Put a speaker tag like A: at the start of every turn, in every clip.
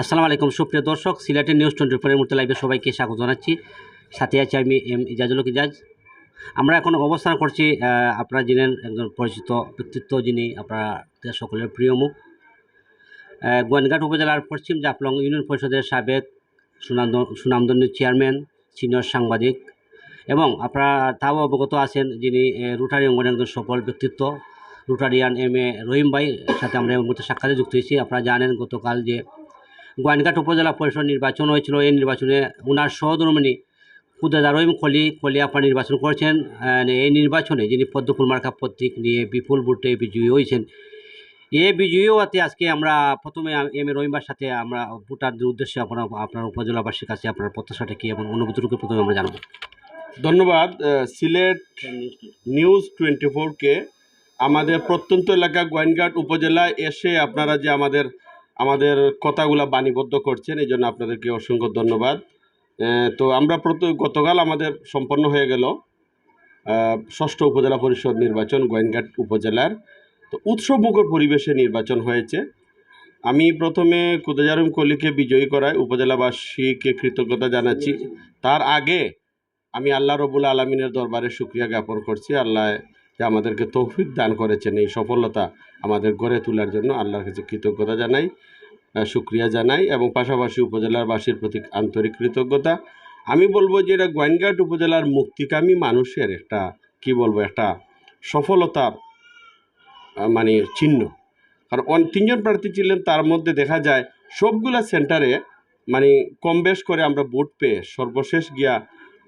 A: আসসালামু আলাইকুম। সুপ্রিয় দর্শক, সিলেটের নিউজ টোয়েন্টি ফোরের মধ্যে লাইভে সবাইকে স্বাগত জানাচ্ছি। সাথে আছি আমি এম ইজাজুল ইজাজ। আমরা এখন অবস্থান করছি আপনারা জেনেন একজন পরিচিত ব্যক্তিত্ব যিনি আপনারা সকলের প্রিয় মুখ। গোয়েনঘাট উপজেলার পশ্চিম জাফলং ইউনিয়ন পরিষদের সাবেক সুনামদ, সুনামধন্য চেয়ারম্যান, সিনিয়র সাংবাদিক এবং আপনারা তাও অবগত আছেন যিনি রোটারি অঙ্গনের একজন সফল ব্যক্তিত্ব। রোটারিয়ান এম এ রহিম ভাই, সাথে আমরা এই মুহূর্তে সাক্ষাতে যুক্ত হয়েছি। আপনারা জানেন গতকাল যে গোয়াইনঘাট উপজেলা পরিষদ নির্বাচন হয়েছিল। এই নির্বাচনে উনার সহধর্মিনী খুদেদা রহিম খলি খলিয়াপা নির্বাচন করেছেন এই নির্বাচনে যিনি পদ্মফুল মার্কা প্রতীক নিয়ে বিপুল ভোটে বিজয়ী হয়েছেন। এ বিজয়ী হওয়াতে আজকে আমরা প্রথমে এম এ রহিমার সাথে আমরা ভোটারদের উদ্দেশ্যে আপনার আপনার উপজেলাবাসীর কাছে আপনার প্রত্যাশাটা কী এবং অনুভূতিটুকু প্রথমে আমরা জানব।
B: ধন্যবাদ সিলেট নিউজ টোয়েন্টি ফোরকে আমাদের প্রত্যন্ত এলাকা গোয়াইনঘাট উপজেলায় এসে আপনারা যে আমাদের আমাদের কথাগুলো বাণীবদ্ধ করছেন, এই জন্য আপনাদেরকে অসংখ্য ধন্যবাদ। তো আমরা গতকাল আমাদের সম্পন্ন হয়ে গেল ষষ্ঠ উপজেলা পরিষদ নির্বাচন গোয়েনঘাট উপজেলার। তো উৎসবমুখর পরিবেশে নির্বাচন হয়েছে। আমি প্রথমে কুদাজারুম কলিকে বিজয়ী করায় উপজেলাবাসীকে কৃতজ্ঞতা জানাচ্ছি। তার আগে আমি আল্লাহ রবুল আলমিনের দরবারে শুক্রিয়া জ্ঞাপন করছি। আল্লাহ যে আমাদেরকে তৌফিক দান করেছেন। এই সফলতা আমাদের গড়ে তোলার জন্য আল্লাহর কাছে কৃতজ্ঞতা জানাই আহ, শুক্রিয়া জানাই এবং পাশাপাশি উপজেলারবাসীর প্রতি আন্তরিক কৃতজ্ঞতা। আমি বলব যে এটা গোয়াইনঘাট উপজেলার মুক্তিকামী মানুষের একটা কি বলব একটা সফলতার মানে চিহ্ন। কারণ তিনজন প্রার্থী ছিলেন তার মধ্যে দেখা যায় সবগুলা সেন্টারে মানে কম বেশ করে আমরা ভোট পেয়ে সর্বশেষ গিয়া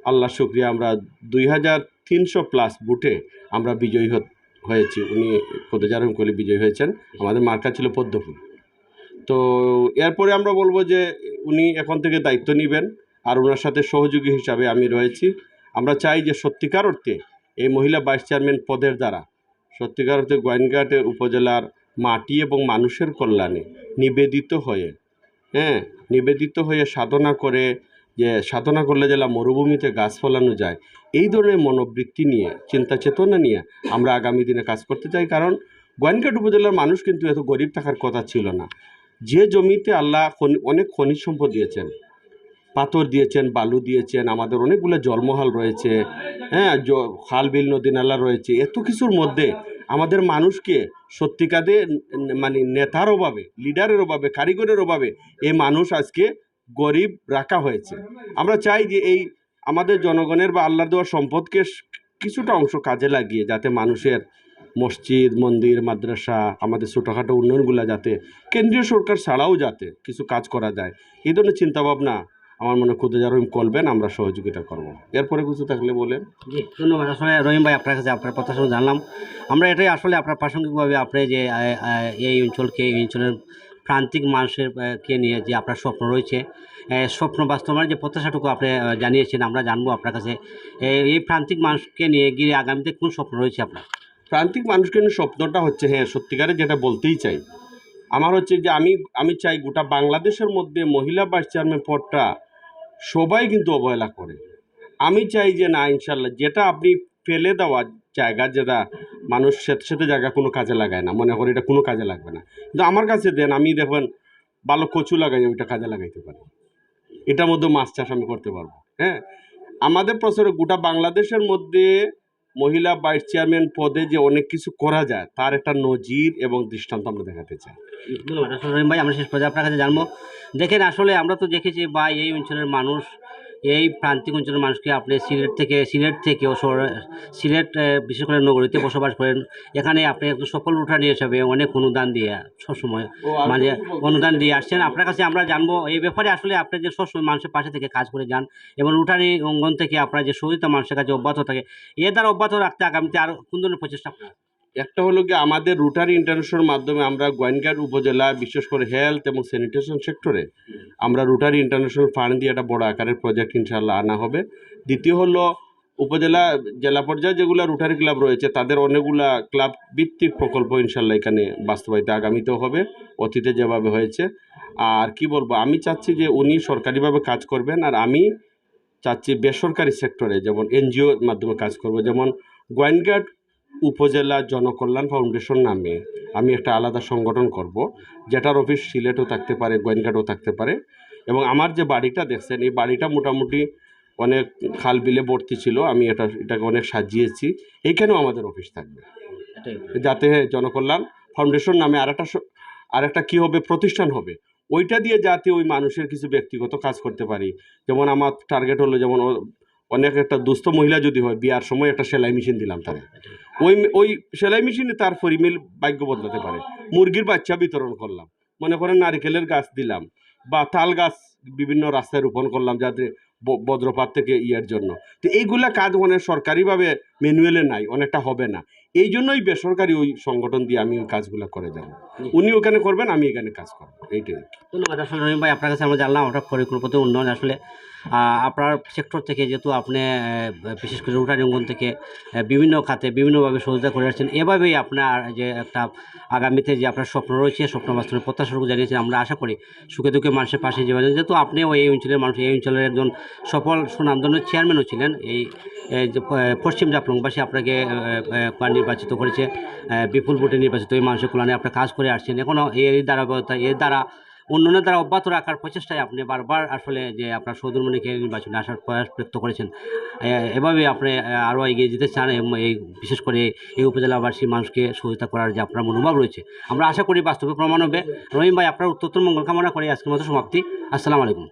B: আল্লাহ শুক্রিয়া আমরা দুই হাজার তিনশো প্লাস বুটে আমরা বিজয়ী হয়েছি। উনি পদচারণ করে বিজয়ী হয়েছেন। আমাদের মার্কা ছিল পদ্মফুল। তো এরপরে আমরা বলব যে উনি এখন থেকে দায়িত্ব নেবেন আর ওনার সাথে সহযোগী হিসাবে আমি রয়েছি। আমরা চাই যে সত্যিকার অর্থে এই মহিলা ভাইস চেয়ারম্যান পদের দ্বারা সত্যিকার অর্থে গোয়াইনঘাটে উপজেলার মাটি এবং মানুষের কল্যাণে নিবেদিত হয়ে হ্যাঁ নিবেদিত হয়ে সাধনা করে যে সাধনা করলে জেলা মরুভূমিতে গাছ ফলানো যায়, এই ধরনের মনোবৃত্তি নিয়ে, চিন্তা চেতনা নিয়ে আমরা আগামী দিনে কাজ করতে চাই। কারণ গোয়াইনঘাট উপজেলার মানুষ কিন্তু এত গরিব থাকার কথা ছিল না। যে জমিতে আল্লাহ অনেক খনিজ সম্পদ দিয়েছেন, পাথর দিয়েছেন, বালু দিয়েছেন, আমাদের অনেকগুলো জলমহাল রয়েছে হ্যাঁ খাল, বিল, নদী, নালা রয়েছে, এত কিছুর মধ্যে আমাদের মানুষকে সত্যিকারে মানে নেতার অভাবে, লিডারের অভাবে, কারিগরের অভাবে এই মানুষ আজকে গরিব রাখা হয়েছে। আমরা চাই যে এই আমাদের জনগণের বা আল্লাহ দেওয়ার সম্পদকে কিছুটা অংশ কাজে লাগিয়ে যাতে মানুষের মসজিদ, মন্দির, মাদ্রাসা, আমাদের ছোটোখাটো উন্নয়নগুলো যাতে কেন্দ্রীয় সরকার ছাড়াও যাতে কিছু কাজ করা যায়। এই ধরনের চিন্তাভাবনা আমার মনে খুদে রহিম করবেন, আমরা সহযোগিতা করব। এরপরে কিছু থাকলে বলেন।
A: জি, ধন্যবাদ। আসলে রহিম ভাই, আপনার কাছে আপনার প্রত্যাশা জানলাম। আমরা এটাই আসলে আপনার প্রাসঙ্গিকভাবে আপনি যে এই অঞ্চলকে, এই অঞ্চলের প্রান্তিক মানুষের কে নিয়ে যে আপনার স্বপ্ন রয়েছে স্বপ্ন বাস্তবায়নের যে প্রত্যাশাটুকু আপনি জানিয়েছেন, আমরা জানব আপনার কাছে। এই- প্রান্তিক মানুষকে নিয়ে গিয়ে আগামীতে কোন স্বপ্ন রয়েছে আপনার?
B: প্রান্তিক মানুষকে নিয়ে স্বপ্নটা হচ্ছে হ্যাঁ সত্যিকারে যেটা বলতেই চাই। আমার হচ্ছে যে আমি আমি চাই গোটা বাংলাদেশের মধ্যে মহিলা ভাইস চেয়ারম্যান পদটা সবাই কিন্তু অবহেলা করে। আমি চাই যে না, ইনশাল্লাহ, যেটা আপনি ফেলে দেওয়া জায়গা যেটা মানুষ সেতে সেতে জায়গা কোনো কাজে লাগায় না। মনে করি এটা কোনো কাজে লাগবে না। কিন্তু আমার কাছে দেন, আমি দেখবেন ভালো কচু লাগাই, ওইটা কাজে লাগাইতে পারি। এটার মধ্যে মাছ চাষ আমি করতে পারব। হ্যাঁ? আমাদের প্রচারে গোটা বাংলাদেশের মধ্যে মহিলা ভাইস চেয়ারম্যান পদে যে অনেক কিছু করা যায়, তার একটা নজির এবং দৃষ্টান্ত আমরা দেখাতে চাই।
A: ধন্যবাদ ভাই। আমরা শেষ পর্যায়ে আপনার কাছে জানব। দেখেন, আসলে আমরা তো দেখেছি বা এই অঞ্চলের মানুষ এই প্রান্তিক অঞ্চলের মানুষকে আপনি সিলেট থেকে সিলেট থেকেও শহরে সিলেট বিশেষ করে নগরীতে বসবাস করেন। এখানে আপনি একজন সফল উঠানি হিসাবে অনেক অনুদান দিয়ে সবসময় মানে অনুদান দিয়ে আসছেন। আপনার কাছে আমরা জানব এই ব্যাপারে আসলে আপনি যে সবসময় মানুষের পাশে থেকে কাজ করে যান এবং রুটানি অঙ্গন থেকে আপনার যে সহযোগিতা মানুষের কাছে অব্যাহত থাকে এ দ্বারা অব্যাহত রাখতে আগামীতে আরও কোন ধরনের প্রচেষ্টা আপনার?
B: একটা হলো কি আমাদের রুটারি ইন্টারন্যাশনাল মাধ্যমে আমরা গোয়েনঘাট উপজেলা বিশেষ করে হেলথ এবং স্যানিটেশন সেক্টরে আমরা রুটারি ইন্টারন্যাশনাল ফান্ড দিয়ে একটা বড় আকারের প্রজেক্ট ইনশাল্লাহ আনা হবে। দ্বিতীয় হলো উপজেলা, জেলা পর্যায়ে যেগুলো রুটারি ক্লাব রয়েছে, তাদের অনেকগুলা ক্লাব ভিত্তিক প্রকল্প ইনশাল্লাহ এখানে বাস্তবায়িত আগামীতেও হবে, অতীতে যেভাবে হয়েছে। আর কি বলব, আমি চাচ্ছি যে উনি সরকারিভাবে কাজ করবেন, আর আমি চাচ্ছি বেসরকারি সেক্টরে যেমন এনজিওর মাধ্যমে কাজ করব, যেমন গোয়েনঘাট উপজেলা জনকল্যাণ ফাউন্ডেশন নামে আমি একটা আলাদা সংগঠন করব যেটার অফিস সিলেটও থাকতে পারে গোয়েনঘাটও থাকতে পারে। এবং আমার যে বাড়িটা দেখছেন এই বাড়িটা মোটামুটি অনেক খাল বিলে ভর্তি ছিল আমি এটা এটাকে অনেক সাজিয়েছি। এইখানেও আমাদের অফিস থাকবে। যাতে জনকল্যাণ ফাউন্ডেশন নামে আরেকটা স- আরেকটা কী হবে প্রতিষ্ঠান হবে ওইটা দিয়ে যাতে ওই মানুষের কিছু ব্যক্তিগত কাজ করতে পারি। যেমন আমার টার্গেট হলো যেমন অনেক একটা দুস্থ মহিলা যদি হয়, বিয়ার সময় একটা সেলাই মেশিন দিলাম তাহলে ওই ওই সেলাই মেশিনে তার পরিমিল ভাগ্য বদলাতে পারে। মুরগির বাচ্চা বিতরণ করলাম। মনে করেন নারিকেলের গাছ দিলাম, বা তাল গাছ বিভিন্ন রাস্তায় রোপণ করলাম যাতে বজ্রপাত থেকে ইয়ার জন্য। তো এইগুলা কাজ মানে সরকারিভাবে ম্যানুয়ালে নাই, অনেকটা হবে না। এই জন্যই বেসরকারি ওই সংগঠন দিয়ে আমি ওই কাজগুলো করে যাব। উনি ওখানে করবেন, আমি এখানে কাজ করব। এইটাই
A: ধন্যবাদ, আসলে রহিম ভাই, আপনার কাছে আমরা জানলাম আপনার পরিকল্পিত উন্নয়ন। আসলে আপনার সেক্টর থেকে যেহেতু আপনি বিশেষ করে রুটারি অঙ্গন থেকে বিভিন্ন খাতে বিভিন্নভাবে সহযোগিতা করে আসছেন, এভাবেই আপনার যে একটা আগামীতে যে আপনার স্বপ্ন রয়েছে, স্বপ্ন বাস্তবের প্রত্যাশাটুকু জানিয়েছেন, আমরা আশা করি সুখে দুঃখে মানুষের পাশে যাবেন যেহেতু আপনিও এই অঞ্চলের মানুষ, এই অঞ্চলের একজন সফল সুনামধন্য চেয়ারম্যানও ছিলেন। এই যে পশ্চিম জাফলংবাসী, আপনাকে নির্বাচিত করেছে বিপুল ভোটে নির্বাচিত এই মানুষের কল্যাণে আপনি কাজ করে আসছেন। এখনও এই ধারাবাহিকতা এর দ্বারা উন্নয়নের দ্বারা অব্যাহত রাখার প্রচেষ্টায় আপনি বারবার আসলে যে আপনার সৌদুরমণিকে নির্বাচনে আসার প্রয়াস ব্যক্ত করেছেন এভাবে আপনি আরও এগিয়ে যেতে চান এই বিশেষ করে এই উপজেলাবাসী মানুষকে সহযোগিতা করার যে আপনার মনোভাব রয়েছে, আমরা আশা করি বাস্তবে প্রমাণ হবে। রহিম ভাই, আপনার উত্তর মঙ্গল কামনা করে। আজকের মতো সমাপ্তি। আসসালামু আলাইকুম।